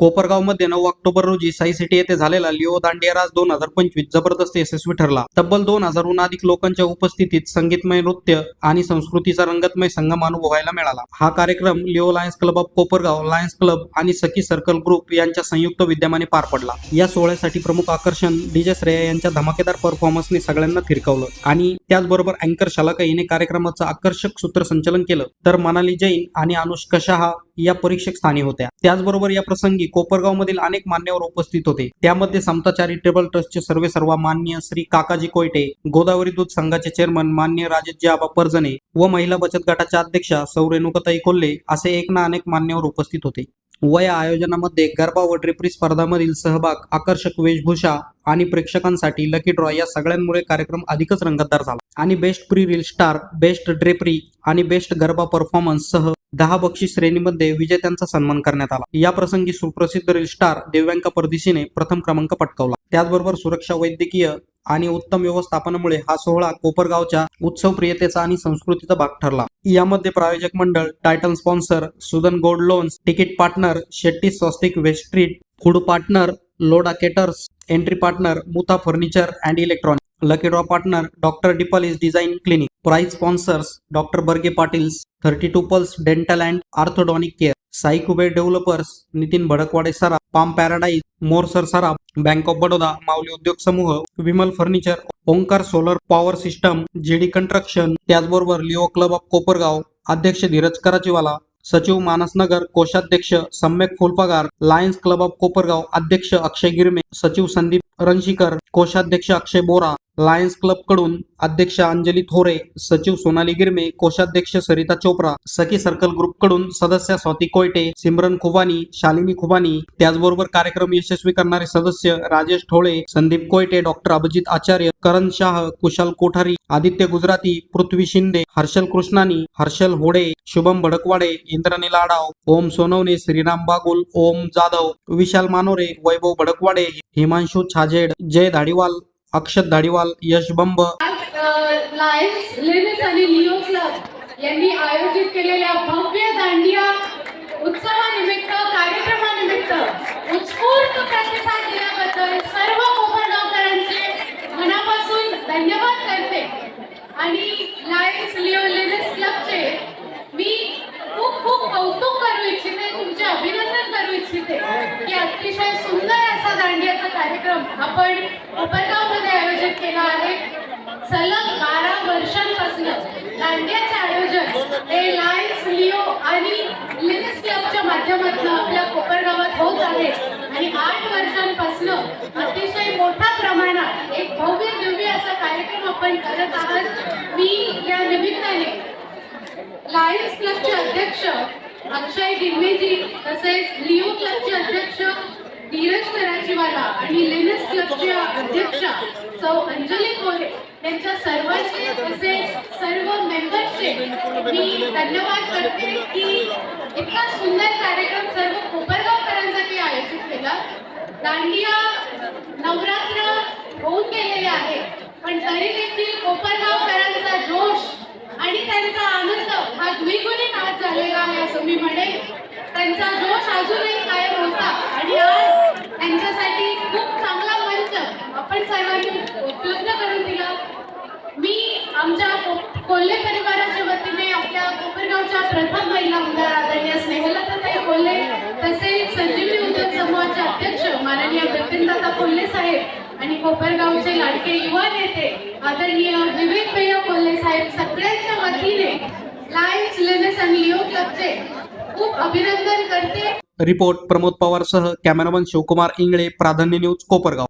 कोपरगावमध्ये नऊ ऑक्टोबर रोजी साई सिटी येथे झालेला लिओ दांडियाराज दोन हजार पंचवीस जबरदस्त यशस्वी ठरला. तब्बल दोन हजारहून अधिक लोकांच्या उपस्थितीत संगीतमय नृत्य आणि संस्कृतीचा रंगतमय संगम अनुभवायला मिळाला. हा कार्यक्रम Leo Lions club of Kopargaon Lions club आणि सखी सर्कल ग्रुप यांच्या संयुक्त विद्यमाने पार पडला. या सोहळ्यासाठी प्रमुख आकर्षण डीजे श्रेया यांच्या धमाकेदार परफॉर्मन्सने सगळ्यांना थिरकावलं आणि त्याचबरोबर अँकर शलाका हिने कार्यक्रमाचं आकर्षक सूत्रसंचलन केलं. तर मनाली जैन आणि अनुष्का शहा या परीक्षक स्थानी होत्या. त्याचबरोबर या प्रसंगी कोपरगाव मधील अनेक मान्यवर उपस्थित होते. त्यामध्ये समता चॅरिटेबल ट्रस्टचे सर्वे सर्व मान्य श्री काकाजी कोयटे गोदावरी दूध संघाचे चेअरमन मान्य राजेश आबा परजने व महिला बचत गटाच्या अध्यक्षा सौ रेणुकाताई कोल्हे असे एक ना अनेक मान्यवर उपस्थित होते. व या आयोजनामध्ये गरबा व ड्रिपरी स्पर्धामधील सहभाग आकर्षक वेशभूषा आणि प्रेक्षकांसाठी लकी ड्रॉ या सगळ्यांमुळे कार्यक्रम अधिकच रंगतदार झाला. आणि best pre reel star best drapery आणि बेस्ट गरबा परफॉर्मन्स सह दहा बक्षीस श्रेणीमध्ये विजेत्यांचा सन्मान करण्यात आला. या प्रसंगी सुप्रसिद्ध रील स्टार दिव्यांका परदेशीने प्रथम क्रमांक पटकावला. त्याचबरोबर सुरक्षा वैद्यकीय आणि उत्तम व्यवस्थापनामुळे हा सोहळा कोपरगावच्या उत्सव प्रियतेचा आणि संस्कृतीचा भाग ठरला. यामध्ये प्रायोजक मंडळ title sponsor Sudan gold loans ticket partner Shetty Swastik west street food partner Loda caterers entry partner Mutha furniture and electronic lucky draw partner doctor डिपॉलिस design clinic prize sponsors doctor Barge Patils thirty two pulse dental and orthodontic care Sai Kuber developers Nitin Bhadakwade Saraf palm paradise मोरसर Saraf bank of Baroda Mauli उद्योग समूह Vimal furniture Omkar solar power system JD construction त्याचबरोबर Leo club of Kopargaon अध्यक्ष धीरज कराचीवाला सचिव मानसनगर कोषाध्यक्ष Samyak Phulpagar lions club of Kopargaon अध्यक्ष अक्षय गिरमे सचिव संदीप रणशीकर कोषाध्यक्ष अक्षय बोरा Lions क्लबकडून अध्यक्ष अंजली थोरे सचिव सोनाली गिरमे कोषाध्यक्ष सरिता चोप्रा सखी सर्कल ग्रुपकडून सदस्य स्वाती कोयटे सिमरन खुबानी शालिनी खुबानी त्याचबरोबर कार्यक्रम यशस्वी करणारे सदस्य राजेश ठोळे संदीप कोयटे डॉक्टर अभिजित आचार्य करण शाह कुशाल कोठारी आदित्य गुजराती पृथ्वी शिंदे हर्षल कृष्णानी हर्षल होडे शुभम भडकवाडे इंद्रनील आडाव ओम सोनवणे श्रीराम बागुल ओम जाधव विशाल मानोरे वैभव भडकवाडे हिमांशु छाजेड जय धाडीवाल अक्षत धाडीवाल यश बंब. लायन्स लेनिस आणि लिओ क्लब यांनी आयोजित केलेल्या भव्य दांडिया उत्सवानिमित्त कार्यक्रमानिमित्त उत्स्फूर्त प्रतिसाद दिल्याबद्दल सर्व कोपरगावकरांचे मनापासून धन्यवाद करते. आणि लायन्स लिओ लेनिस क्लबचे मी खूप खूप कौतुक करू इच्छिते तुमचे अभिनंदन करू इच्छिते की अतिशय सुंदर असा दांडियाचा कार्यक्रम आपण कोपरगावमध्ये आयोजित केला आहे. सलग दांडियाचे आयोजन हे लायन्स लिओ आणि लिनिस क्लबच्या माध्यमातून आपल्या कोपरगावात होत आहे. आणि आठ वर्षांपासून अतिशय मोठ्या प्रमाणात एक भव्य दिव्य असा कार्यक्रम आपण करत आहात. मी या निमित्ताने लायन्स क्लबचे अध्यक्ष अक्षय गिरमेजी तसेच लिओ क्लबचे अध्यक्ष धीरज कराचीवाला आणि लेनस क्लबच्या अध्यक्षा सौ अंजली कोरे यांच्या सर्वांचे तसेच सर्व मेंबर्सचे मी धन्यवाद करते की इतका सुंदर कार्यक्रम सर्व कोपरगावकरांसाठी आयोजित केला. दांडिया नवरात्र होऊन गेलेले आहे पण तरी देखील कोपरगावकरांचा जोश आणि त्यांचा आनंद हा द्विगुणित आज झालेला आहे असं मी म्हणेन. त्यांचा जोश अजूनही कायम होता आणि आज त्यांच्यासाठी खूप चांगला मंच आपण सर्वांनी उपलब्ध करून दिला. आमच्या कोल्हे परिवाराच्या वतीने आपल्या कोपरगावच्या प्रथम महिला आमदार आदरणीय स्नेहलताई कोल्हे तसेच संजीवनी उद्योग समूहाचे अध्यक्ष माननीय बिपिनदादा कोल्हे साहेब आणि कोपरगावचे लाडके युवा नेते आदरणीय विवेक भैया कोल्हे साहेब सगळ्यांच्या वतीने लायन्स लेनेस आणि लिओ क्लबचे खूप अभिनंदन करते. रिपोर्ट प्रमोद पवार सह कॅमेरामन शिवकुमार इंगळे प्राधान्य न्यूज कोपरगाव.